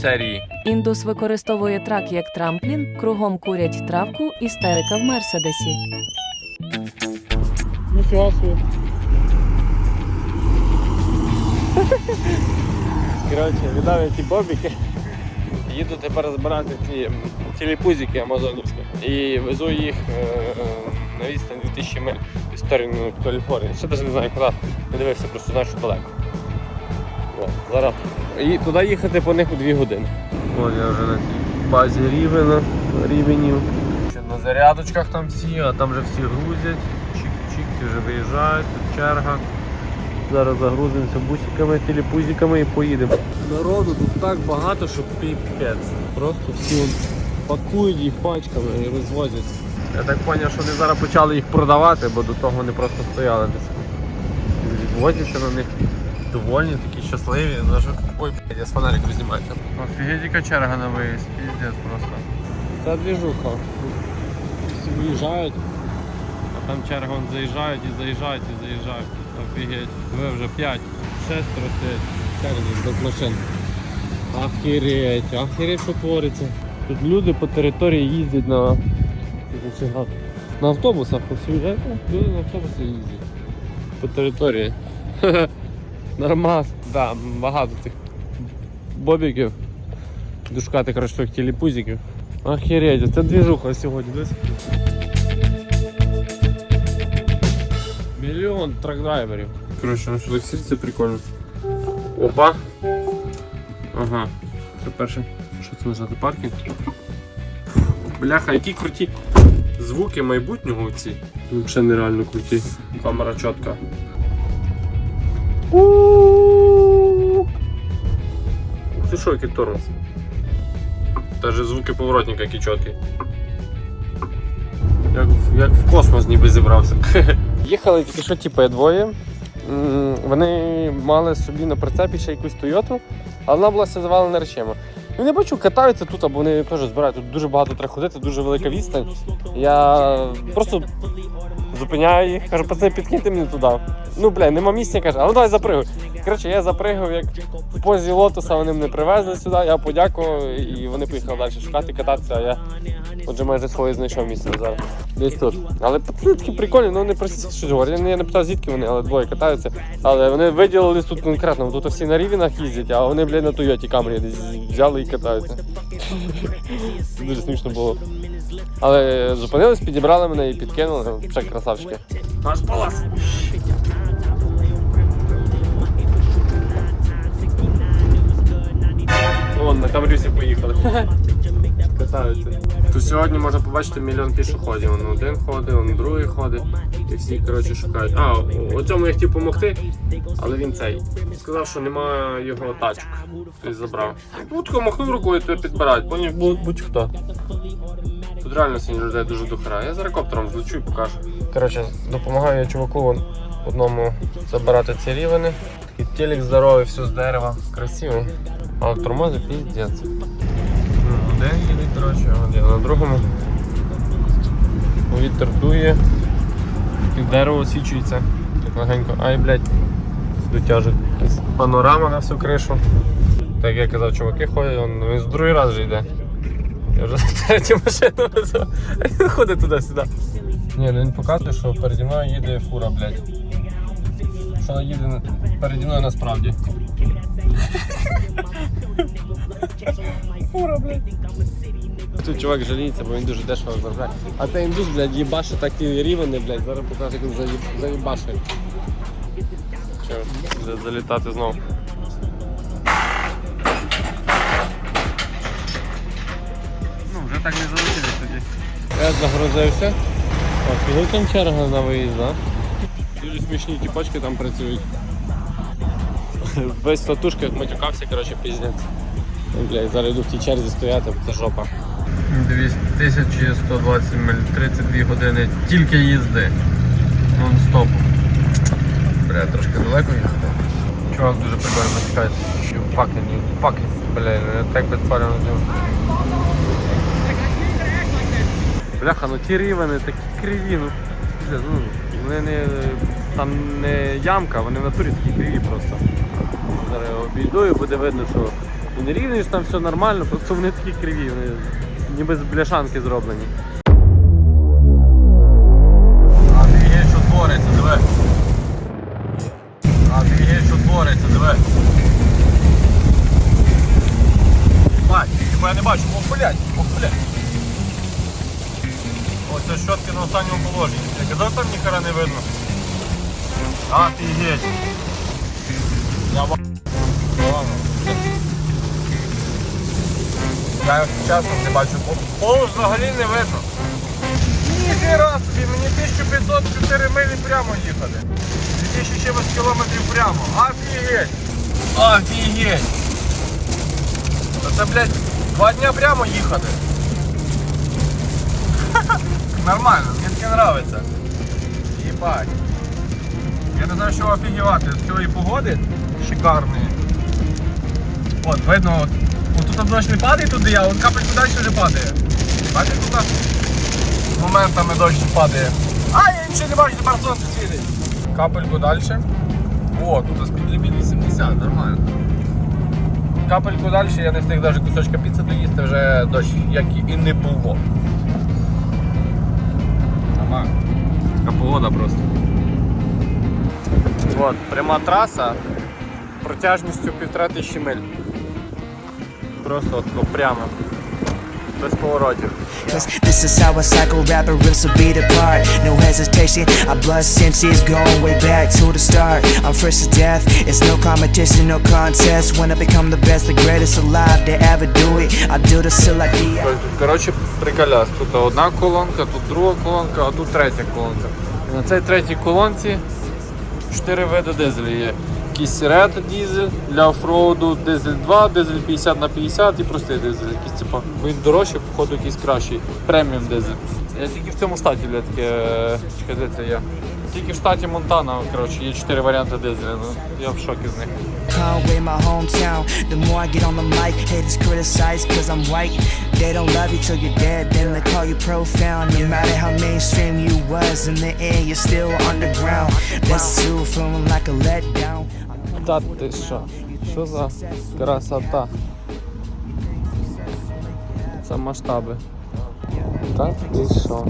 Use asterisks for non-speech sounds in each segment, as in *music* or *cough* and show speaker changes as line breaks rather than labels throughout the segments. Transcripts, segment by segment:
Серії
Індус використовує трак як трамплін, кругом курять травку, істерика в мерседесі.
Коротше, віддав я ті бобіки. Їду тепер збирати ці м, тіліпузики амазонівські і везу їх е, е, на відстань 2000 миль в сторону Каліфорнії. Ще навіть не знаю куди. Не дивився, просто знаю, що далеко. О, зараз. І туди їхати по них у 2 години. Ось я вже на цій базі рівена, рівенів. Ще на зарядочках там всі, а там вже всі грузять. Чик-чик, вже виїжджають, тут черга. Зараз загрузимося бусиками, телепузиками і поїдемо. Народу тут так багато, що піпець. Просто всі пакують їх пачками і розвозять. Я так зрозумів, що вони зараз почали їх продавати, бо до того вони просто стояли десь. Возяться на них довольні, такі щасливі. Даже... Ой, блядь, я з фонариком знімаю. Офігеть, яка черга на виїзд, піздець просто. Це двіжуха. Всі виїжджають, а там черга вон заїжджають і заїжджають і заїжджають. Офігеть. Ви вже 5, 6 стоять. Черги до машин. Охереть, охереть, що твориться. Тут люди по території їздять на, на автобусах. Люди на автобусі їздять. По території. *laughs* Нормас. Да, багато цих бобіків. Душкати, коротше, своїх. Охереть, це двіжуха сьогодні. десь. Мільйон трак-драйверів. Коротше, на чоловік це прикольно. Опа. Ага. Це перше. Що це нажати паркінг? Бляха, які круті звуки майбутнього ці. Взагалі нереально круті. Камера чітка. Ти що, який тормоз. Даже звуки поворотника які чіткі. Як, як в космос ніби зібрався. *laughs* Їхали тільки що типу, двоє. Вони мали собі на прицепі ще якусь Тойоту, але вона була завалена речами. І не бачу, катаються тут, або вони теж збирають. Тут дуже багато треба ходити, дуже велика відстань. Я просто зупиняю їх, кажу, пацани, підкиньте мені туди. Ну, бля, нема місця, каже, а ну давай запригуй. Коротше, я запригав, як в позі лотоса вони мене привезли сюди, я подякував, і вони поїхали далі шукати, кататися, а я отже майже своє знайшов місце зараз. Десь тут. Але пацани такі прикольні, ну вони прості щось говорять. Я не- питав, звідки вони, але двоє катаються. Але вони виділились тут конкретно, тут всі на рівнах їздять, а вони, блядь, на Тойоті Камрі десь взяли і катаються. *laughs* Дуже смішно було. Але зупинились, підібрали мене і підкинули. Ще красавчики. Аж палас! Вон, на камрюсі поїхали. *laughs* Катаються. То сьогодні можна побачити мільйон пішоходів. Вон один ходить, он другий ходить. І всі, коротше, шукають. А, о- цьому я хотів допомогти, але він цей. Сказав, що немає його тачок. Тобто забрав. Ну, тако махнув рукою, то підбирають, поняв будь- будь-хто. Тут реально сьогодні людей дуже дохера. Я за коптером злечу і покажу. Коротше, допомагаю я чуваку одному забирати ці рівени. Такий телек здоровий, все з дерева. Красивий. А тормози піздець. Один їде, коротше, один на другому. Вітер дує. І дерево освічується. Так легенько. Ай, блядь, дотяжить. Панорама на всю кришу. Так як я казав, чуваки ходять, він з другий раз вже йде. Я вже *laughs* третю машину везу. А він ходить туди-сюди. Ні, ну він показує, що переді мною їде фура, блядь. Що вона їде на- переді мною насправді. *laughs* Фура, блядь. Тут чувак жаліється, бо він дуже дешево заробляє. А цей індус, блядь, їбаше такі рівені, блядь, зараз покаже, як він заїб- заїбашить. Що, за- залітати знову. Я загрузився. О, там черга на виїзд, да? Дуже смішні тіпочки там працюють. Весь в татушках матюкався, коротше, піздець. Ну, Блядь, зараз йду в тій черзі стояти, це жопа. 2120 миль, 32 години тільки їзди. Нон-стоп. Бля, трошки далеко їхати. Чувак дуже прикольно матюкається. Fucking, fucking. Бля, я так безпалено зробив. Бляха, ну ті рівени такі криві, ну ну вони не там не ямка, вони в натурі такі криві просто. Зараз обійду і буде видно, що не рівний, що там все нормально, просто вони такі криві, вони ніби з бляшанки зроблені.
Офігеть, що твориться, диви. Офігеть, що твориться, диви. Бать, я не бачу, ох, блядь, ох, блядь. Оце щотки на останньому положенні. Я казав, там ніхера не видно. Офігеть. Я. Ладно. Я чесно не бачу. Пол взагалі не видно. Ніхера собі, мені 1504 милі прямо їхати. 2000 чимось кілометрів прямо. Офігеть! Офігеть! Це, блядь, два дня прямо їхати. Нормально, мені таке нравиться. Єбать. Я не знаю, що офігівати. З цієї погоди шикарної. От, видно, от, от тут дощ не падає туди, а от капельку далі вже падає. Бачите, тут моментами дощ падає. А, я нічого не бачу, тепер сонце світить. Капельку далі. О, тут спідліміт 80, нормально. Капельку далі, я не встиг навіть кусочка піци доїсти, вже дощ, як і не було. Нормально. Така погода просто.
От, пряма траса протяжністю півтора тисячі миль. Просто от прямо. Без поворотів.
This is how a psycho rapper rips a beat apart. No hesitation, our blood senses going way back to the start. I'm fresh to death, it's no competition, no contest. When I become the best, the greatest alive to ever do it, I do this till like the
Коротше, приколяс. Тут одна колонка, тут друга колонка, а тут третя колонка. І на цій третій колонці чотири види дизелів є. Якийсь ред дизель для офроуду, дизель 2, дизель 50 на 50 і простий дизель. Якийсь типу, він дорожчий, походу якийсь кращий. Преміум дизель. Я тільки в цьому штаті бля, таке. Чекай, де це є. Тільки в штаті Монтана, коротше, є чотири варіанти дизеля. Ну, я в шокі з них.
They don't love you till you're dead, then they call you profound. No matter how mainstream you was, in the end you're still underground. That's true, feeling like a letdown.
Та ти що? Що за красота? Це масштаби. Та ти що?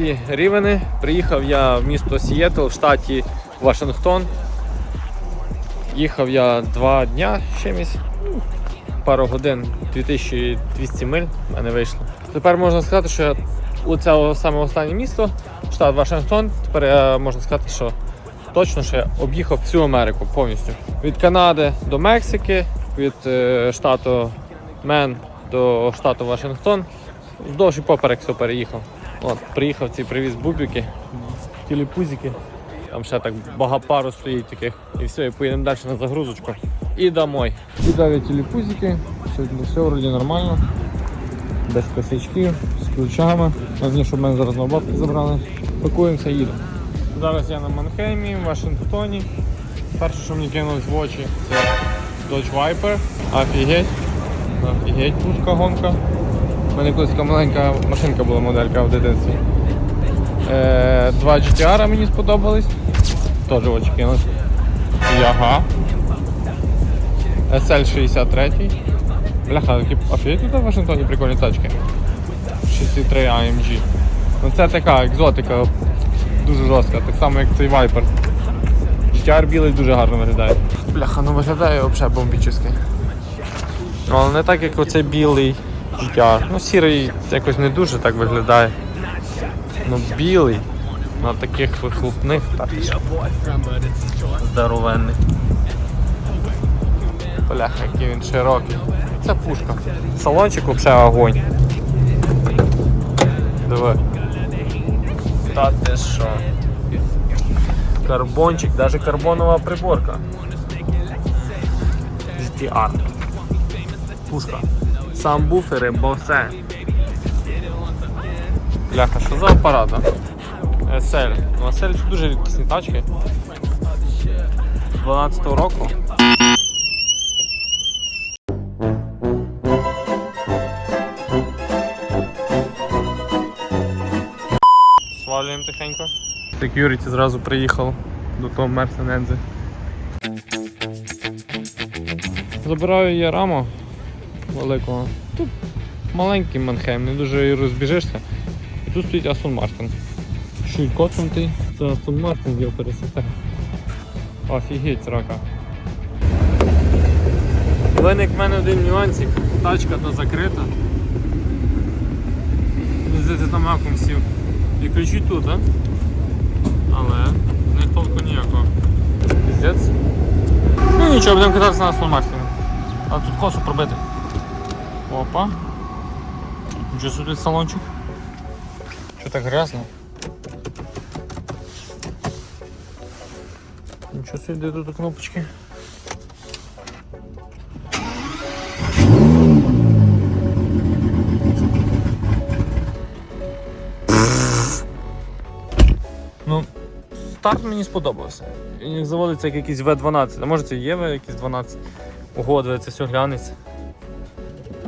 Я рівени. Приїхав я в місто Сієтл в штаті Вашингтон. Їхав я два дня чимось, ну, пару годин, 2200 миль в мене вийшло. Тепер можна сказати, що я у це саме останнє місто, штат Вашингтон, тепер я можна сказати, що точно що я об'їхав всю Америку повністю. Від Канади до Мексики, від е, штату Мен до штату Вашингтон. Вдовж і поперек все переїхав. От, приїхав цей привіз бубіки, тіліпузики. Там ще так багато пару стоїть таких. І все, і поїдемо далі на загрузочку. І домой. І далі тіліпузики. Сьогодні все вроді нормально. Без косячків, з ключами. Головне, щоб мене зараз на обладки забрали. Пакуємося, їдемо. Зараз я на Манхеймі, в Вашингтоні. Перше, що мені кинулось в очі, це Dodge Viper. Офігеть. Офігеть, пушка гонка. У мене колись така маленька машинка була моделька в дитинстві. Е, два GTR мені сподобались. Теж в. Яга. SL63. Бляха, такі офігеть тут в Вашингтоні прикольні тачки. 63 AMG. Ну це така екзотика, дуже жорстка, так само як цей Viper. GTR білий дуже гарно виглядає. Бляха, ну виглядає взагалі бомбічний. Але не так, як оцей білий GTR. Ну, сірий якось не дуже так виглядає. Ну, білий. На таких вихлопних так. Здоровенний. Бляха, який він широкий. Це пушка. Салончик взагалі огонь. Диви. Та ти що? карбончик, даже карбонова приборка. GTR. Пушка. Сам буфери, босе. Бляха, що за апарат? SL. Ну, SL це дуже рідкісні тачки. 12-го року. Свалюємо тихенько. Security зразу приїхав до того Мерсенензи. Забираю я раму великого. Тут маленький Манхейм, не дуже і розбіжишся. І тут стоїть Астон Мартин. Чуть коцнутий. Це Астон Мартин його пересете. Офігеть, рака. Виник в мене один нюансик. Тачка то закрита. Здається, там акум сів. І ключі тут, а? Але них толку ніякого. Піздець. Ну нічого, будемо кататися на Астон Мартіні. А тут косу пробити. Опа. Нічого собі салончик. Так грязно? Нічого собі, де тут кнопочки. Ну, старт мені сподобався. Заводиться як якийсь V12, а може це є V якийсь 12. Ого, дивиться, все глянеться.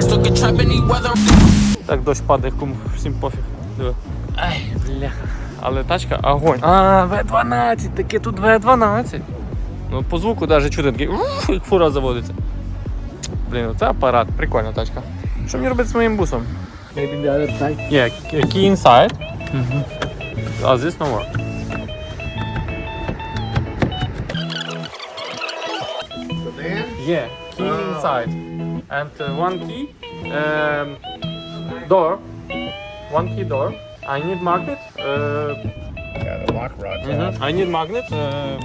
Still get trap any weather.
Так, дощ падає, кому всім пофіг. Диви. Ай, бляха. Але тачка огонь. А, В12, таке тут В12. Ну, по звуку навіть чути такий, як фура заводиться. Блін, це апарат, прикольна тачка. Що мені робити з моїм бусом?
Maybe the other side.
Yeah, key inside. Ah, this no work. Yeah, key inside. And uh, one key, um, door. One key door. I need magnet. Uh,
Yeah, the lock rod.
mhm, I need magnet. Uh,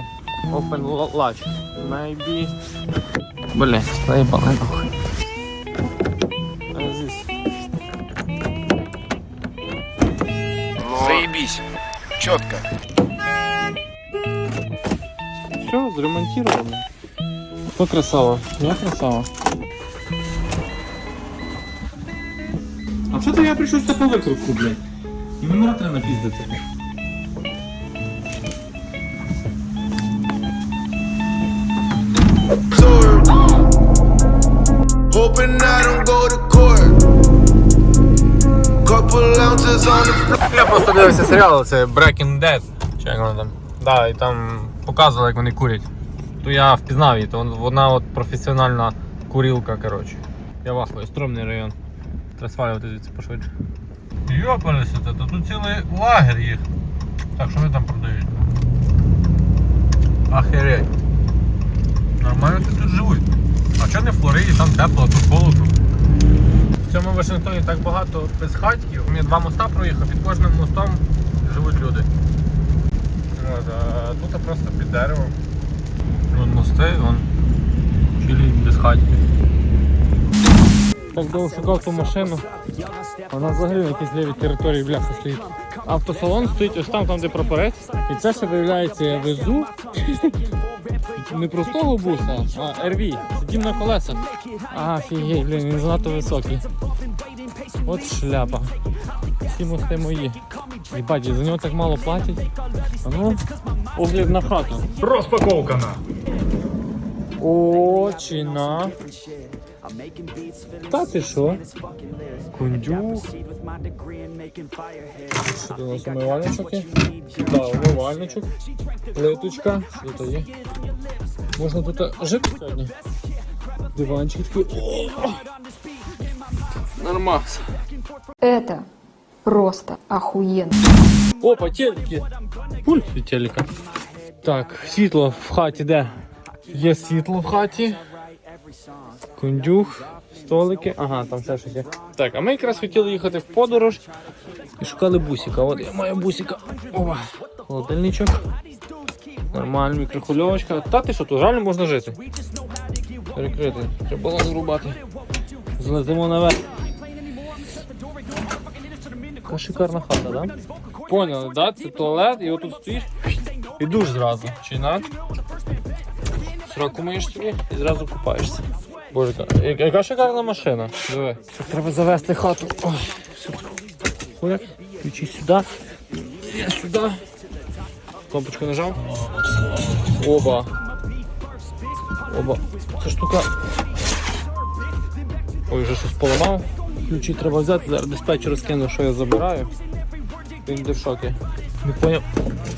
open latch. Maybe. Блин, заебал нахуй.
Заебись. Четко.
Все, зремонтировано. Кто красава? Я красава. А це я прийшов з таку викрутку, блядь? І номера треба напіздити.
Go to court. Couple ounces on the floor.
Я просто дивився серіал, це Breaking Dead. Чи як воно там? Да, і там показували, як вони курять. То я впізнав її, то вона от професіональна курілка, коротше. Я вахую, стрьомний район. Треба свалювати звідси пошвидше. Йопалися, то тут цілий лагер їх. Так, що вони там продають? Охереть. Нормально тут живуть. А чого не в Флориді, там тепло, тут холодно. Цьому Вашингтоні так багато безхатьків. Мені два моста проїхав, під кожним мостом живуть люди. От, а тут просто під деревом. Вон мости, вон чилі безхатьки. Так довго шукав ту машину. Вона взагалі на якійсь лівій території бляха стоїть. Автосалон стоїть ось там, там де прапорець. І це ще виявляється, я везу не простого буса, а RV. Сидім на колесах. Офігеть, блін, він занадто високий. От шляпа. Всі мости мої. Їбать, за нього так мало платять. А ну, огляд на хату.
Розпаковка на.
Очина. Та ти що? Кондюк. Що у нас умивальничок є? Так, умивальничок. Плиточка. Тут є. Можна тут жити сьогодні. Диванчик такий. О! Нормас.
Это просто охуенно.
Опа, телеки. Пульт від телека. Так, світло в хаті де? Є світло в хаті. Кондюх, столики. Ага, там ще щось є. Так, а ми якраз хотіли їхати в подорож і шукали бусика. От я маю бусика. Опа. Холодильничок. Нормально, мікрохвильовочка. Та ти що, тут реально можна жити. Перекрити. Треба балон зрубати. Злетимо наверх. Яка шикарна хата, да? Поняли, да? Це туалет, і отут стоїш і душ зразу. Чи на? Сроку миєш собі і зразу купаєшся. Боже, яка, шикарна машина. Диви. Треба завести хату. Ой, все. Ключі сюди. Сюди. Кнопочку нажав. Оба. Оба. Ця штука. Ой, вже щось поламав. Ключі треба взяти, зараз диспетчер скину, що я забираю. Він буде в шокі. Не поняв.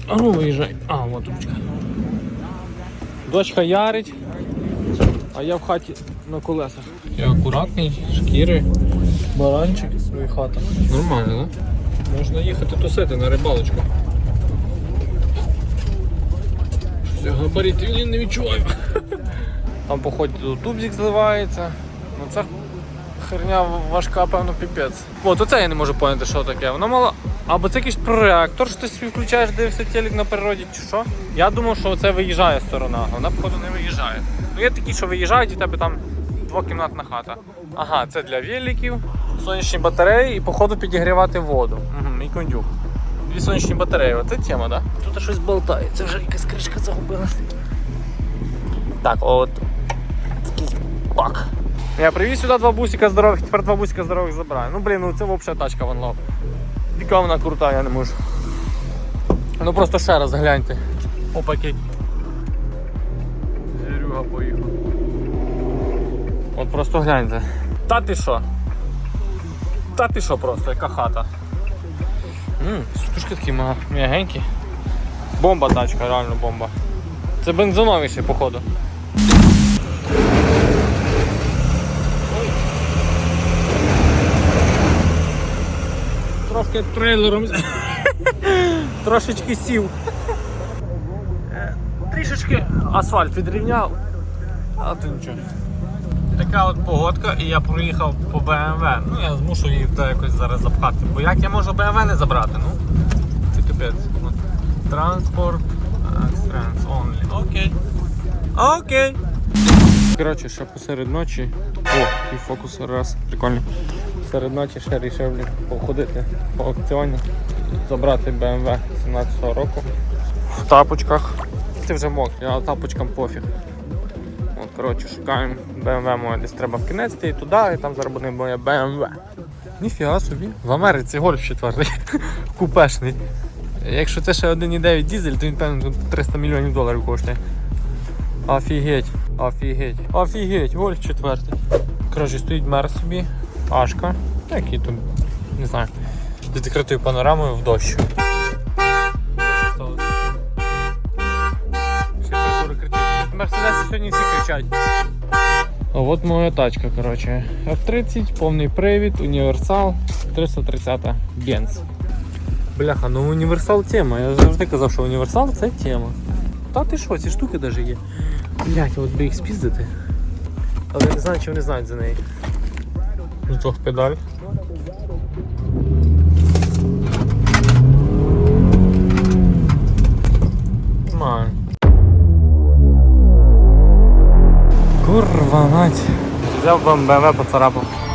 А ну виїжджай. А, от ручка. Дочка ярить, а я в хаті на колесах. Я акуратний, шкіри, баранчик, ну і хата. Нормально, да? Можна їхати тусити на рибалочку. Все, габаритів я не відчуваю. Там по тубзик зливається. Ну це херня важка, певно, піпець. От оце я не можу поняти, що таке. Воно мало. Або це якийсь прореактор, що ти собі включаєш, дивишся телек на природі, чи що. Я думав, що це виїжджає сторона, а вона, походу, не виїжджає. Ну є такі, що виїжджають, і тебе там двокімнатна хата. Ага, це для великів, сонячні батареї і, походу, підігрівати воду. Угу, і кондюк. Дві сонячні батареї, оце тема? Да? Тут щось болтає, це вже якась кришка загубилась. Так, от такий бак. Я привіз сюди два бусика здорових, тепер два бусика здорових забираю. Ну блін, ну це взагалі тачка ванлоп. Яка вона крута, я не можу. Ну просто ще раз гляньте. Опаки. Зірюга поїхав. От просто гляньте. Та ти що? Та ти що просто, яка хата. Сутушки такі м'ягенькі. Бомба тачка, реально бомба. Це бензинові ще, походу. Трошки трейлером. *laughs* Трошечки сів. Е, Трішечки асфальт відрівняв. А то нічого. Така от погодка, і я проїхав по BMW. Ну я змушу її туди якось зараз запхати. Бо як я можу BMW не забрати? Ну, це капець. Ну, Транспорт. Expense only. Окей. Окей. Коротше, ще посеред ночі. О, який фокус раз. Прикольний. Серед ночі ще блін, походити по аукціоні, забрати BMW 17 року. В тапочках. Ти вже мокрий, а тапочкам пофіг. От, коротше, шукаємо BMW моє десь треба в кінець і туди, і там буде моє BMW. Ніфіга собі. В Америці гольф четвертий. *laughs* Купешний. Якщо це ще 1,9 дізель, то він певно 300 мільйонів доларів коштує. Офігеть, офігеть, офігеть, гольф четвертий. Коротше, стоїть мер собі, Ашка, який тут, не знаю, з відкритою панорамою в дощ. Сьогодні кричать. А от моя тачка, коротше. F30, повний привід, універсал, 330 Benz. Бляха, ну універсал тема. Я завжди казав, що універсал це тема. Та ти що, ці штуки навіть є. Блять, от би їх спіздити. Але не знаю, чи вони знають за неї. Двох педаль. Курва мать. Взяв BMW, поцарапав.